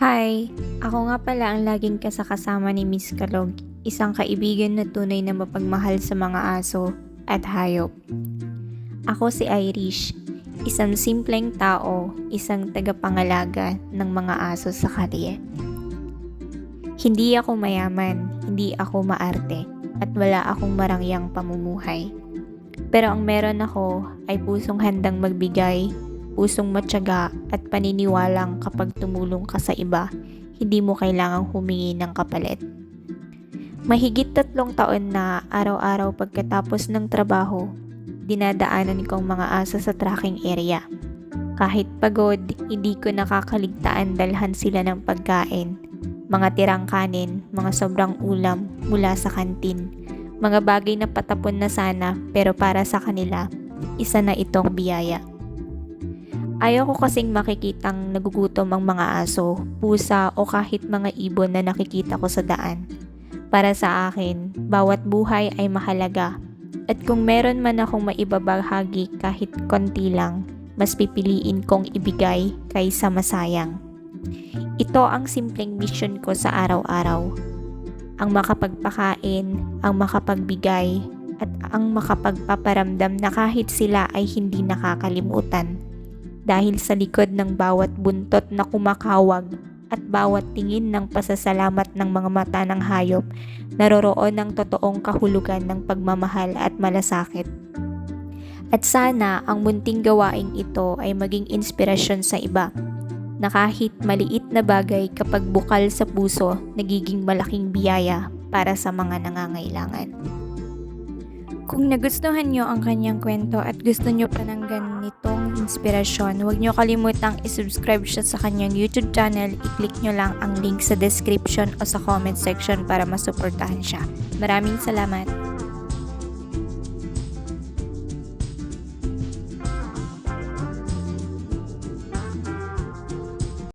Hi! Ako nga pala ang laging kasakasama ni Miss Kalog, isang kaibigan na tunay na mapagmahal sa mga aso at hayop. Ako si Irish, isang simpleng tao, isang tagapangalaga ng mga aso sa kalye. Hindi ako mayaman, hindi ako maarte, at wala akong marangyang pamumuhay. Pero ang meron ako ay pusong handang magbigay, pusong matyaga at paniniwalang kapag tumulong ka sa iba, hindi mo kailangang humingi ng kapalit. Mahigit tatlong taon na araw-araw pagkatapos ng trabaho, dinadaanan kong mga aso sa tracking area. Kahit pagod, hindi ko nakakaligtaan dalhan sila ng pagkain, mga tirang kanin, mga sobrang ulam mula sa kantin, mga bagay na patapon na sana pero para sa kanila, isa na itong biyaya. Ayaw ko kasing makikitang nagugutom ang mga aso, pusa o kahit mga ibon na nakikita ko sa daan. Para sa akin, bawat buhay ay mahalaga. At kung meron man akong maibabahagi kahit konti lang, mas pipiliin kong ibigay kaysa masayang. Ito ang simpleng mission ko sa araw-araw. Ang makapagpakain, ang makapagbigay, at ang makapagpaparamdam na kahit sila ay hindi nakakalimutan dahil sa likod ng bawat buntot na kumakawag at bawat tingin ng pasasalamat ng mga mata ng hayop, naroroon ang totoong kahulugan ng pagmamahal at malasakit. At sana ang munting gawaing ito ay maging inspirasyon sa iba na kahit maliit na bagay kapag bukal sa puso, nagiging malaking biyaya para sa mga nangangailangan. Kung nagustuhan nyo ang kanyang kwento at gusto nyo pa ng ganitong inspirasyon, huwag nyo kalimutang isubscribe siya sa kanyang YouTube channel. I-click nyo lang ang link sa description o sa comment section para masuportahan siya. Maraming salamat!